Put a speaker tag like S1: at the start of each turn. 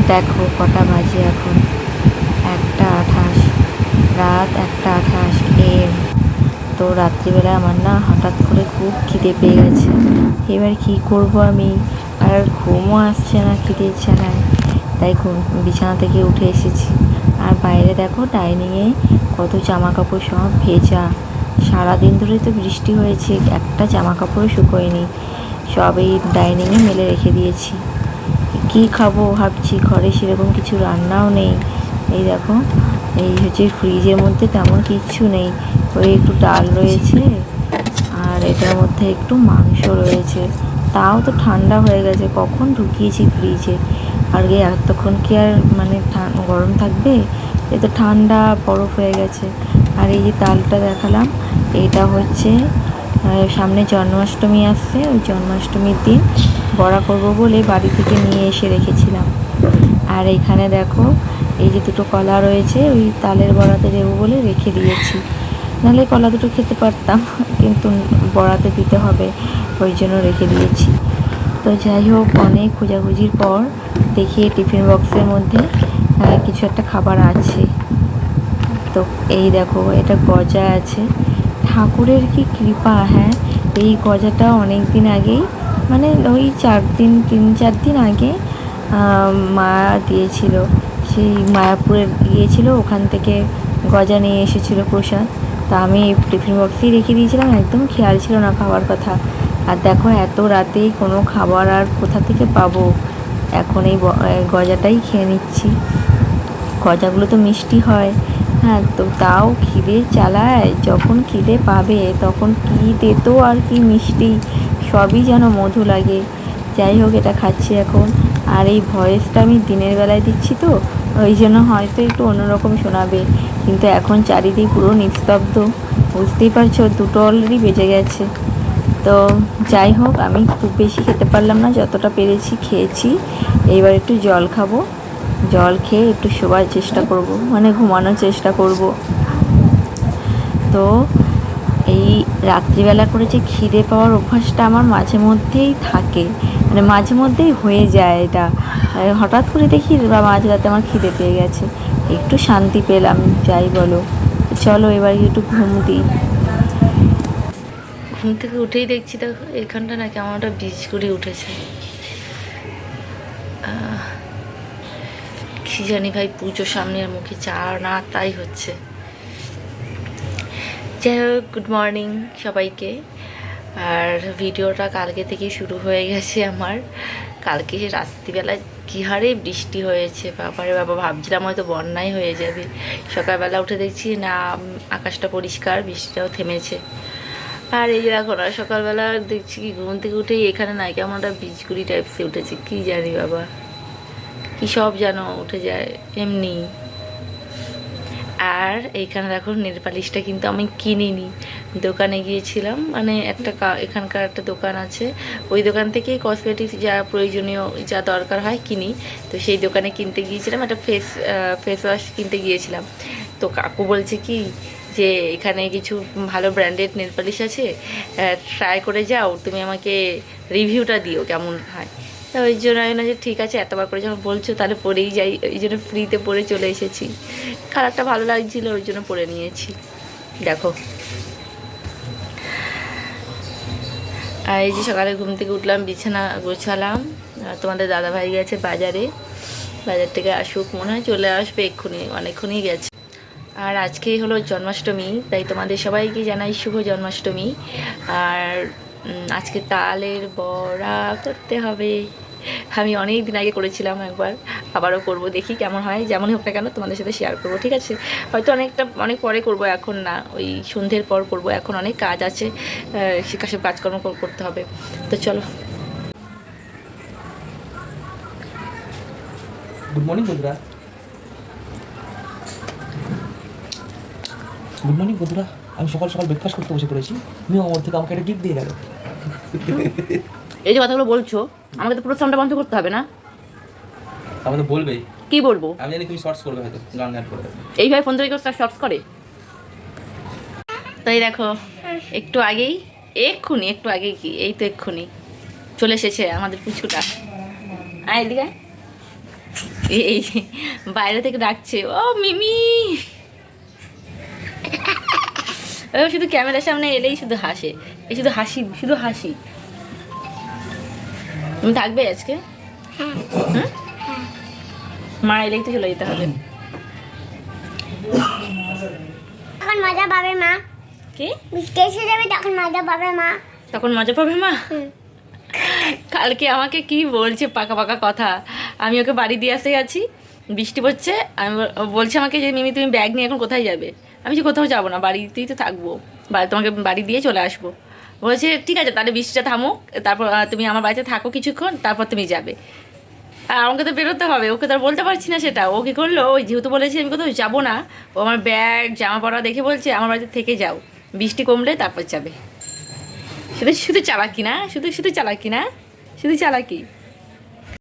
S1: দেখো কটা বাজে এখন। একটা আঠাশ, রাত একটা আঠাশ এম। তো রাত্রিবেলা আমার না হঠাৎ করে খুব খিদে পেয়ে গেছে। এবার কি করব আমি? আর ঘুমও আসছে না খিদে ইচ্ছানায় তাই ঘুম, বিছানা থেকে উঠে এসেছি। আর বাইরে দেখো ডাইনিংয়ে কত জামা কাপড় সব ভেজা। সারাদিন ধরে তো বৃষ্টি হয়েছে, একটা জামা কাপড়ও শুকোয়নি। সব এই ডাইনিংয়ে মেলে রেখে দিয়েছি। কি খাব ভাবছি, ঘরে সেরকম কিছু রান্নাও নেই। এই দেখো, এই হচ্ছে ফ্রিজের মধ্যে তেমন কিচ্ছু নেই। ওই একটু ডাল রয়েছে, আর এটার মধ্যে একটু মাংস রয়েছে। তাও তো ঠান্ডা হয়ে গেছে, কখন ঢুকিয়েছি ফ্রিজে? আর গিয়ে এতক্ষণ কি আর মানে গরম থাকবে? এ তো ঠান্ডা, বরফ হয়ে গেছে। আর এই যে ডালটা দেখালাম, এটা হচ্ছে সামনে জন্মাষ্টমী আসছে ওই জন্মাষ্টমীর দিন বড়া করব বলে বাড়ি থেকে নিয়ে এসে রেখেছিলাম। আর এখানে দেখো, এই যে দুটো কলা রয়েছে, ওই তালের বড়াতে দেবো বলে রেখে দিয়েছি। নাহলে কলা দুটো খেতে পারতাম, কিন্তু বড়াতে দিতে হবে, ওই জন্য রেখে দিয়েছি। তো যাই হোক, অনেক খোঁজাখুঁজির পর দেখি টিফিন বক্সের মধ্যে কিছু একটা খাবার আছে। তো এই দেখো, এটা গজা আছে। ঠাকুরের কি কৃপা হ্যাঁ? এই গজাটা অনেক দিন আগেই মানে ওই চার দিন, তিন চার দিন আগে মা দিয়েছিল। সেই মায়াপুরে গিয়েছিল, ওখান থেকে গজা নিয়ে এসেছিল প্রসাদ। তা আমি টিফিন বক্সেই রেখে দিয়েছিলাম, একদম খেয়াল ছিল না খাওয়ার কথা। আর দেখো, এত রাতেই কোনো খাবার আর কোথা থেকে পাবো? এখন এই গজাটাই খেয়ে নিচ্ছি। গজাগুলো তো মিষ্টি হয়। হ্যাঁ তো তাও খিদে চালায়। যখন খিদে পাবে, তখন কি তেতো আর কি মিষ্টি, সবই যেন মধু লাগে। যাই হোক, এটা খাচ্ছি এখন। আর এই ভয়েসটা আমি দিনের বেলায় দিচ্ছি তো, ওই জন্য হয়তো একটু অন্যরকম শোনাবে। কিন্তু এখন চারিদিক পুরো নিস্তব্ধ। বুঝতেই পারছ, দুটো অলরেডি বেজে গেছে। তো যাই হোক, আমি খুব বেশি খেতে পারলাম না, যতটা পেরেছি খেয়েছি। এইবার একটু জল খাব। জল খেয়ে একটু শোবার চেষ্টা করব মানে ঘুমানোর চেষ্টা করব। তো এই রাত্রিবেলা করে যে খিদে পাওয়ার অভ্যাসটা আমার মাঝে মধ্যেই থাকে মানে মাঝে মধ্যেই হয়ে যায় এটা। হঠাৎ করে দেখি বা মাঝরাতে আমার খিদে পেয়ে গেছে, একটু শান্তি পেলাম, যাই বলো। চলো এবার একটু ঘুম দিই। ঘুম থেকে উঠেই দেখছি দেখো, এখানটা না কেমন একটা বীজ করে উঠেছে। কি জানি ভাই, পুজো সামনের মুখে চা না তাই হচ্ছে। যাই হোক গুড মর্নিং সবাইকে। আর ভিডিওটা কালকে থেকে শুরু হয়ে গেছে আমার। কালকে রাত্রিবেলা কী হারে বৃষ্টি হয়েছে, বাবারে বাবা, ভাবছিলাম হয়তো বন্যাই হয়ে যাবে। সকালবেলা উঠে দেখছি, না, আকাশটা পরিষ্কার, বৃষ্টিটাও থেমেছে। আর এই দেখো না, সকালবেলা দেখছি কি, ঘুম থেকে উঠেই এখানে না কেমন একটা বীজগুড়ি টাইপসে উঠেছে, কি জানি বাবা। সব যেন উঠে যায়, এমনি। আর এইখানে দেখো নেল পালিশটা কিন্তু আমি কিনিনি। দোকানে গিয়েছিলাম মানে একটা এখানকার একটা দোকান আছে। ওই দোকান থেকেই কসমেটিক্স যা প্রয়োজনীয়, যা দরকার হয় কিনি। তো সেই দোকানে কিনতে গিয়েছিলাম, একটা ফেস ফেস ওয়াশ কিনতে গিয়েছিলাম। তো কাকু বলছে কি যে, এখানে কিছু ভালো ব্র্যান্ডেড নেল পালিশ আছে ট্রাই করে যাও, তুমি আমাকে রিভিউটা দিও কেমন হয়। তা ওই জন্য আমি না যে ঠিক আছে, এতবার করে যখন বলছো তাহলে পরেই যাই। ওই জন্য ফ্রিতে পরে চলে এসেছি। কালারটা ভালো লাগছিল, ওই জন্য পরে নিয়েছি। দেখো। আর এই যে সকালে ঘুম থেকে উঠলাম, বিছানা গোছালাম। আর তোমাদের দাদা ভাই গেছে বাজারে। বাজার থেকে আসুক, মনে হয় চলে আসবে এক্ষুনি, অনেকক্ষণই গেছে। আর আজকেই হলো জন্মাষ্টমী, তাই তোমাদের সবাইকে জানাই শুভ জন্মাষ্টমী। আর আজকে তালের বড়া করতে হবে। আমি অনেক দিন আগে করেছিলাম একবার আবারও করব দেখি কেমন হয়। যেমনই হোক না কেন তোমাদের সাথে শেয়ার করব ঠিক আছে? হয়তো অনেকটা অনেক পরে করব এখন না ওই সন্ধ্যের পর করব। এখন অনেক কাজ আছে আহ, সে- সব কাজকর্ম করতে হবে। তো চলো।
S2: গুড মর্নিং বন্ধুরা গুড মর্নিং বন্ধুরা আমি সকাল সকাল ব্রেকফাস্ট করতে বসে পড়েছি। তুমিও আমার থেকে আমাকে একটা গিফট দিয়ে গেল।
S1: এই যে কথাগুলো বলছো আমাকে তো পুরো সাউন্ডটা বন্ধ করতে হবে না?
S2: আমাকে তো বলবেই।
S1: কি বলব?
S2: আমি জানি তুমি শর্টস করবে হয়তো গান গান করে
S1: এইভাবে ফোন ধরে কেউ শর্টস করে? তাই দেখো একটু আগেই এক্ষুনি একটু আগেই কি এই তো এক্ষুনি চলে এসেছে আমাদের পুচকুটা আয় এদিকে
S3: এই বাইরে থেকে ডাকছে ও মিমি! ও শুধু ক্যামেরার সামনে এলেই শুধু হাসে। এই শুধু হাসি শুধু হাসি। তুমি থাকবে আজকে?
S4: হ্যাঁ।
S3: মা এলেই তো চলে যেতে হবে।
S4: তখন মজা পাবে মা।
S3: কি?
S4: বৃষ্টি এসে যাবে তখন মজা পাবে মা।
S3: তখন মজা পাবে মা? কালকে আমাকে কি বলছে পাকা পাকা কথা? আমি ওকে বাড়ি দিয়ে আসতে গেছি বৃষ্টি পড়ছে আমি বল- বলছে আমাকে যে মিমি তুমি ব্যাগ নিয়ে এখন কোথায় যাবে? আমি যে কোথাও যাব না, বাড়িতেই তো থাকব। তোমাকে বাড়ি দিয়ে চলে আসব। বলছে, ঠিক আছে, তাহলে বৃষ্টিটা থামুক, তারপর তুমি আমার বাড়িতে থাকো কিছুক্ষণ, তারপর তুমি যাবে। আর আমাকে তো বেরোতে হবে, ওকে তো আর বলতে পারছি না সেটা। ও কী করল, ওই যেহেতু বলেছে আমি কোথাও যাব না, ও আমার ব্যাগ, জামা পড়া দেখে বলছে, আমার বাড়িতে থেকে যাও। বৃষ্টি কমলে তারপর যাবে। শুধু শুধু চালাকি না? শুধু শুধু চালাকি না? শুধু চালাকি?